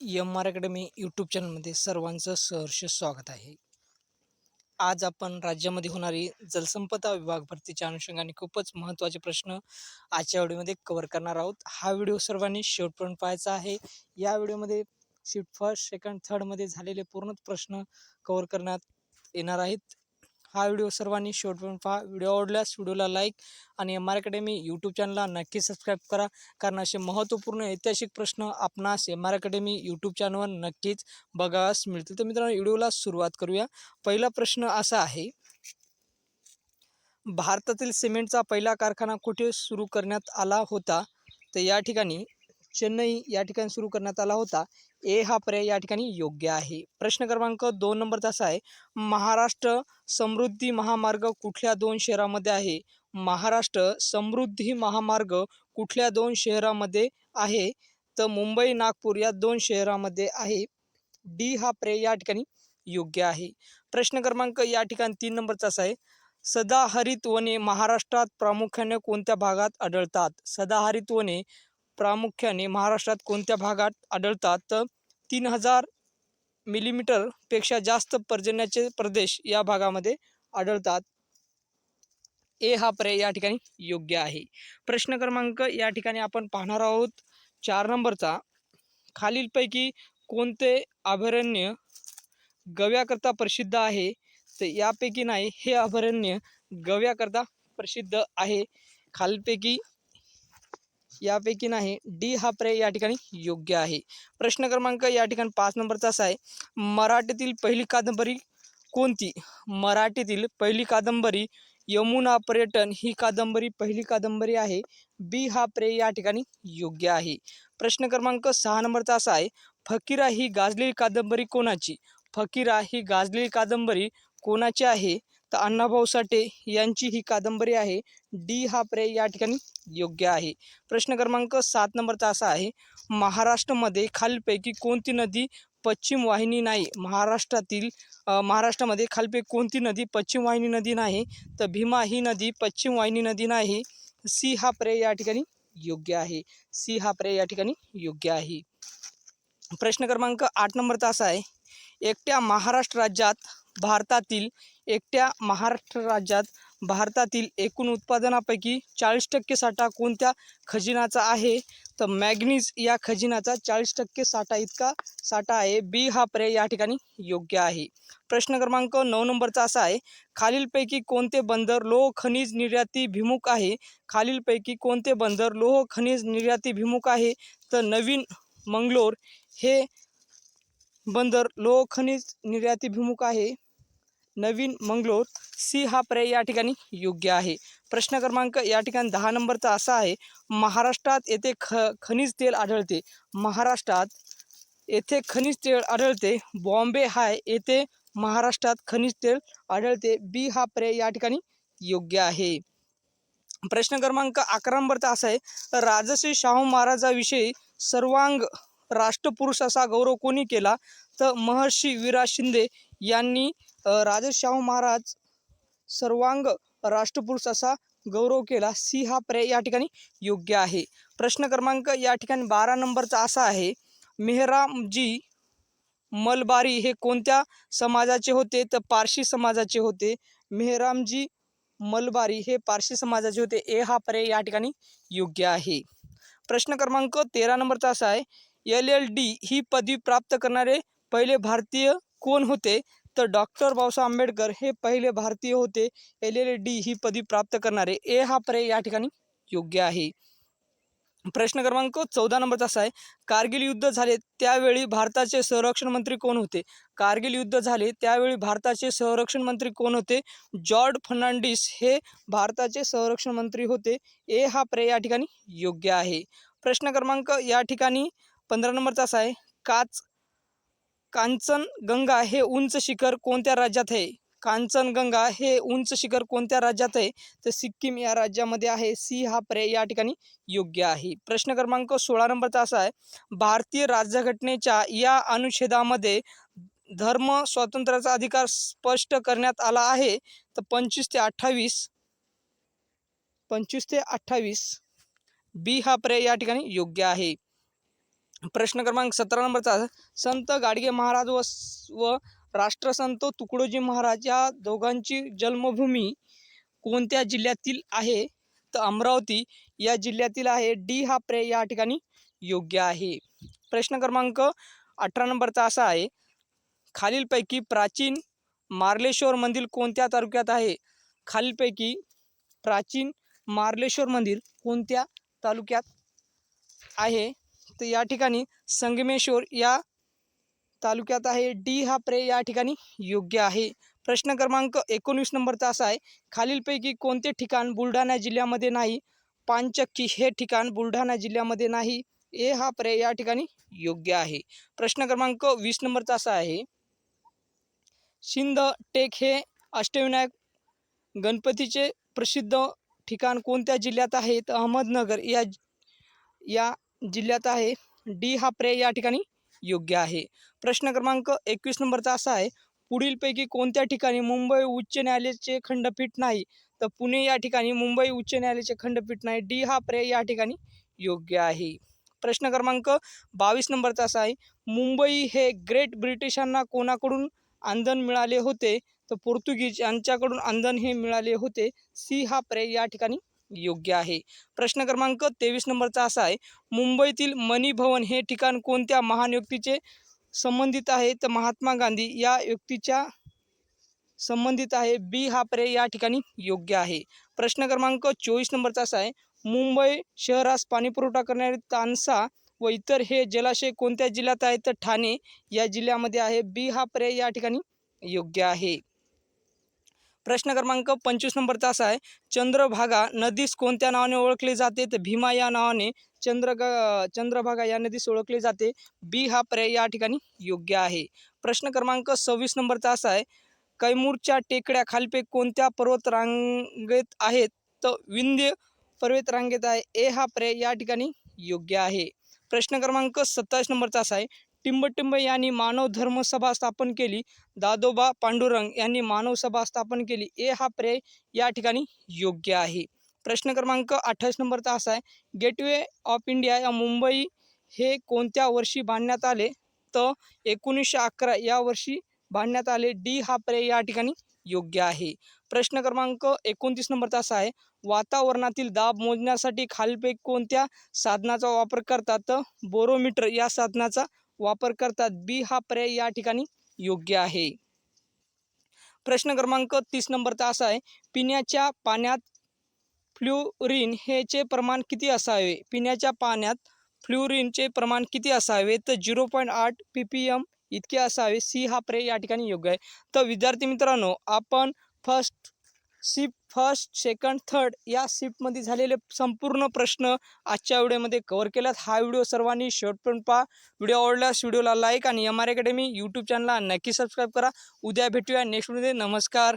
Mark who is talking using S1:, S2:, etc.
S1: M R academy YouTube चॅनलमध्ये सर्वांचं सहर्ष स्वागत आहे. आज आपण राज्यामध्ये होणारी जलसंपदा विभाग भरतीच्या अनुषंगाने खूपच महत्त्वाचे प्रश्न आजच्या व्हिडिओमध्ये कवर करणार आहोत. हा व्हिडिओ सर्वांनी शेवटपर्यंत पाहायचा आहे. या व्हिडिओमध्ये शिफ्ट फर्स्ट सेकंड थर्डमध्ये झालेले पूर्ण प्रश्न कवर करण्यात येणार आहेत. हा व्हिडिओ सर्वांनी शेवटपर्यंत पहा. व्हिडिओ आवडल्यास व्हिडिओला लाईक आणि एम आर अकॅडमी यूट्यूब चॅनलला नक्की सबस्क्राईब करा. कारण असे महत्त्वपूर्ण ऐतिहासिक प्रश्न आपणास एम आर अकॅडमी यूट्यूब चॅनलवर नक्कीच बघावास मिळतील. तर मित्रांनो व्हिडिओला सुरुवात करूया. पहिला प्रश्न असा आहे भारतातील सिमेंटचा पहिला कारखाना कुठे सुरू करण्यात आला होता? तर या ठिकाणी चेन्नई या ठिकाणी सुरू करण्यात आला होता. ए हा पर्याय या ठिकाणी योग्य आहे. प्रश्न क्रमांक दोन नंबरचा असा आहे महाराष्ट्र समृद्धी महामार्ग कुठल्या दोन शहरामध्ये आहे? महाराष्ट्र समृद्धी महामार्ग कुठल्या दोन शहरामध्ये आहे? तर मुंबई नागपूर या दोन शहरामध्ये आहे. डी हा पर्याय या ठिकाणी योग्य आहे. प्रश्न क्रमांक या ठिकाणी तीन नंबरचा असा आहे सदाहरित वने महाराष्ट्रात प्रामुख्याने कोणत्या भागात आढळतात? सदाहरित वने प्रामुख्याने महाराष्ट्रात कोणत्या भागात आढळतात? तर तीन हजार मिलीमीटरपेक्षा जास्त पर्जन्याचे प्रदेश या भागामध्ये आढळतात. ए हा पर्याय या ठिकाणी योग्य आहे. प्रश्न क्रमांक या ठिकाणी आपण पाहणार आहोत. चार नंबरचा. खालीलपैकी कोणते अभयारण्य गव्याकरता प्रसिद्ध आहे? तर यापैकी नाही हे अभयारण्य गव्याकरता प्रसिद्ध आहे. खालीलपैकी यापैकी नाही. डी हा पर्याय या ठिकाणी योग्य आहे. प्रश्न क्रमांक या ठिकाणी पाच नंबरचा असा आहे. मराठीतील पहिली कादंबरी कोणती? मराठीतील पहिली कादंबरी यमुना पर्यटन ही कादंबरी पहिली कादंबरी आहे. बी हा पर्याय या ठिकाणी योग्य आहे. प्रश्न क्रमांक सहा नंबरचा असा आहे. फकीरा ही गाजलेली कादंबरी कोणाची? फकीरा ही गाजलेली कादंबरी कोणाची आहे? तर अण्णाभाऊ साठे यांची ही कादंबरी आहे. डी हा पर्याय या ठिकाणी योग्य आहे. प्रश्न क्रमांक सात नंबरचा असा आहे महाराष्ट्रामध्ये खालपैकी कोणती नदी पश्चिम वाहिनी नाही? महाराष्ट्रातील महाराष्ट्रामध्ये खालपैकी कोणती नदी पश्चिम वाहिनी नदी नाही? तर भीमा ही नदी पश्चिम वाहिनी नदी नाही. सी हा पर्याय या ठिकाणी योग्य आहे. सी हा पर्याय या ठिकाणी योग्य आहे. प्रश्न क्रमांक आठ नंबरचा असा आहे एकट्या महाराष्ट्र राज्यात भारतातील एकट्या महाराष्ट्र राज्यात भारतातील एकूण उत्पादनापैकी चाळीस टक्के साठा कोणत्या खजिनाचा आहे? तर मॅग्नीज या खजिनाचा चाळीस टक्के साठा इतका साठा आहे. बी हा पर्याय या ठिकाणी योग्य आहे. प्रश्न क्रमांक नऊ नंबरचा असा आहे खालीलपैकी कोणते बंदर लोह खनिज निर्याती भिमुख आहे? खालीलपैकी कोणते बंदर लोह खनिज निर्याती भिमुख आहे? तर नवीन मंगलोर हे बंदर लोह खनिज निर्यातीभिमुख आहे. नवीन मंगलोर सी हा पर्याय या ठिकाणी योग्य आहे. प्रश्न क्रमांक या ठिकाणी दहा नंबरचा असा आहे महाराष्ट्रात येथे ख खनिज तेल आढळते. महाराष्ट्रात येथे खनिज तेल आढळते. बॉम्बे हाय येथे महाराष्ट्रात खनिज तेल आढळते. बी हा पर्याय या ठिकाणी योग्य आहे. प्रश्न क्रमांक अकरा नंबरचा असा आहे राजश्री शाहू महाराजाविषयी सर्वांग राष्ट्रपुरुष असा गौरव कोणी केला? तर महर्षी विरा शिंदे यांनी राजशाहू शाहू महाराज सर्वांग राष्ट्रपुरुष असा गौरव केला. सी हा पर्याय या ठिकाणी योग्य आहे. प्रश्न क्रमांक या ठिकाणी बारा नंबरचा असा आहे. मेहरामजी मलबारी हे कोणत्या समाजाचे होते? तर पारशी समाजाचे होते. मेहरामजी मलबारी हे पारशी समाजाचे होते. ए हा पर्याय या ठिकाणी योग्य आहे. प्रश्न क्रमांक तेरा नंबरचा असा आहे. एल एल डी ही पदवी प्राप्त करणारे पहिले भारतीय कोण होते? तर डॉक्टर बाबासाहेब आंबेडकर हे पहिले भारतीय होते. एल एल डी ही पदवी प्राप्त करणारे. ए हा पर्याय या ठिकाणी योग्य आहे. प्रश्न क्रमांक चौदा नंबरचा असा आहे. कारगिल युद्ध झाले त्यावेळी भारताचे संरक्षण मंत्री कोण होते? कारगिल युद्ध झाले त्यावेळी भारताचे संरक्षण मंत्री कोण होते? जॉर्ज फर्नांडिस हे भारताचे संरक्षण मंत्री होते. ए हा पर्याय या ठिकाणी योग्य आहे. प्रश्न क्रमांक या ठिकाणी पंधरा नंबरचा असा आहे. काच कांचनगंगा हे उंच शिखर कोणत्या राज्यात आहे? कांचनगंगा हे उंच शिखर कोणत्या राज्यात आहे? तर सिक्कीम या राज्यामध्ये आहे. सी हा पर्याय या ठिकाणी योग्य आहे. प्रश्न क्रमांक सोळा नंबरचा असा आहे. भारतीय राज्यघटनेच्या या अनुच्छेदामध्ये धर्म स्वातंत्र्याचा अधिकार स्पष्ट करण्यात आला आहे. तर पंचवीस ते अठ्ठावीस पंचवीस ते अठ्ठावीस बी हा पर्याय या ठिकाणी योग्य आहे. प्रश्न क्रमांक सतरा नंबरचा संत गाडगे महाराज व स- व राष्ट्रसंत तुकडोजी महाराज या दोघांची जन्मभूमी कोणत्या जिल्ह्यातील आहे? तर अमरावती या जिल्ह्यातील आहे. डी हा प्रे या ठिकाणी योग्य आहे. प्रश्न क्रमांक अठरा नंबरचा असा आहे. खालीलपैकी प्राचीन मार्लेश्वर मंदिर कोणत्या तालुक्यात आहे? खालीलपैकी प्राचीन मार्लेश्वर मंदिर कोणत्या तालुक्यात आहे? तर या ठिकाणी संगमेश्वर या तालुक्यात आहे. डी हा प्रे या ठिकाणी योग्य आहे. प्रश्न क्रमांक एकोणीस नंबरचा असा आहे. खालीलपैकी कोणते ठिकाण बुलढाणा जिल्ह्यामध्ये नाही? पानचक्की हे ठिकाण बुलढाणा जिल्ह्यामध्ये नाही. ए हा प्रे या ठिकाणी योग्य आहे. प्रश्न क्रमांक वीस नंबरचा असा आहे. शिंद टेक हे अष्टविनायक गणपतीचे प्रसिद्ध ठिकाण कोणत्या जिल्ह्यात आहे तर अहमदनगर या या जिल्ह्यात आहे. डी हा प्रे या ठिकाणी योग्य आहे. प्रश्न क्रमांक एकवीस नंबरचा असा आहे. पुढीलपैकी कोणत्या ठिकाणी मुंबई उच्च न्यायालयाचे खंडपीठ नाही? तर पुणे या ठिकाणी मुंबई उच्च न्यायालयाचे खंडपीठ नाही. डी हा प्रे या ठिकाणी योग्य आहे. प्रश्न क्रमांक बावीस नंबरचा असा आहे. मुंबई हे ग्रेट ब्रिटिशांना कोणाकडून आंदण मिळाले होते? तर पोर्तुगीज यांच्याकडून आंदण हे मिळाले होते. सी हा प्रे या ठिकाणी योग्य आहे. प्रश्न क्रमांक तेवीस नंबरचा असा आहे मुंबईतील मणिभवन हे ठिकाण कोणत्या महान व्यक्तीचे संबंधित आहे? तर महात्मा गांधी या व्यक्तीच्या संबंधित आहे. बी हा पर्याय या ठिकाणी योग्य आहे. प्रश्न क्रमांक चोवीस नंबरचा असा आहे मुंबई शहरास पाणीपुरवठा करणारे तानसा व इतर हे जलाशय कोणत्या जिल्ह्यात आहेत? तर ठाणे या जिल्ह्यामध्ये आहे. बी हा पर्याय या ठिकाणी योग्य आहे. प्रश्न क्रमांक पंचवीस नंबरचा असा आहे चंद्रभागा नदीस कोणत्या नावाने ओळखली जाते? तर भीमा या नावाने चंद्रग चंद्रभागा या नदीस ओळखली जाते. बी हा पर्याय या ठिकाणी योग्य आहे. प्रश्न क्रमांक सव्वीस नंबरचा असा आहे कैमूरच्या टेकड्या खालपे कोणत्या पर्वत रांगेत आहेत? तर विंध्य पर्वत रांगेत आहे. ए हा पर्याय या ठिकाणी योग्य आहे. प्रश्न क्रमांक सत्तावीस नंबरचा असा आहे टिंबटिंब यांनी मानव धर्म सभा स्थापन केली. दादोबा पांडुरंग यांनी मानव सभा स्थापन केली. ए हा पर्याय या ठिकाणी योग्य आहे. प्रश्न क्रमांक अठ्ठावीस नंबरचा असा आहे. गेटवे ऑफ इंडिया या मुंबई हे कोणत्या वर्षी बांधण्यात आले? तर एकोणीसशे अकरा या वर्षी बांधण्यात आले. डी हा पर्याय या ठिकाणी योग्य आहे. प्रश्न क्रमांक एकोणतीस नंबरचा असा आहे. वातावरणातील दाब मोजण्यासाठी खालपैकी कोणत्या साधनाचा वापर करतात? तर बोरोमीटर या साधनाचा वापर करतात. बी हा पर्याय या ठिकाणी योग्य आहे. प्रश्न क्रमांक तीस नंबरचा असा आहे पिण्याच्या पाण्यात फ्ल्युरिन हेचे प्रमाण किती असावे? पिण्याच्या पाण्यात फ्ल्युरिनचे प्रमाण किती असावे? तर झिरो पॉईंट आठ पी पी एम इतके असावे. सी हा पर्याय या ठिकाणी योग्य आहे. तर विद्यार्थी मित्रांनो आपण first ship first second third या शिपमध्ये झालेले संपूर्ण प्रश्न आजच्या व्हिडिओमध्ये कव्हर केल्यात हा व्हिडिओ सर्वांनी शेवटपर्यंत पहा. व्हिडिओ आवडल्यास व्हिडिओला लाईक आणि एम आर अकॅडमी यूट्यूब चॅनलला नक्की सबस्क्राईब करा. उद्या भेटूया नेक्स्ट व्हिडिओमध्ये नमस्कार.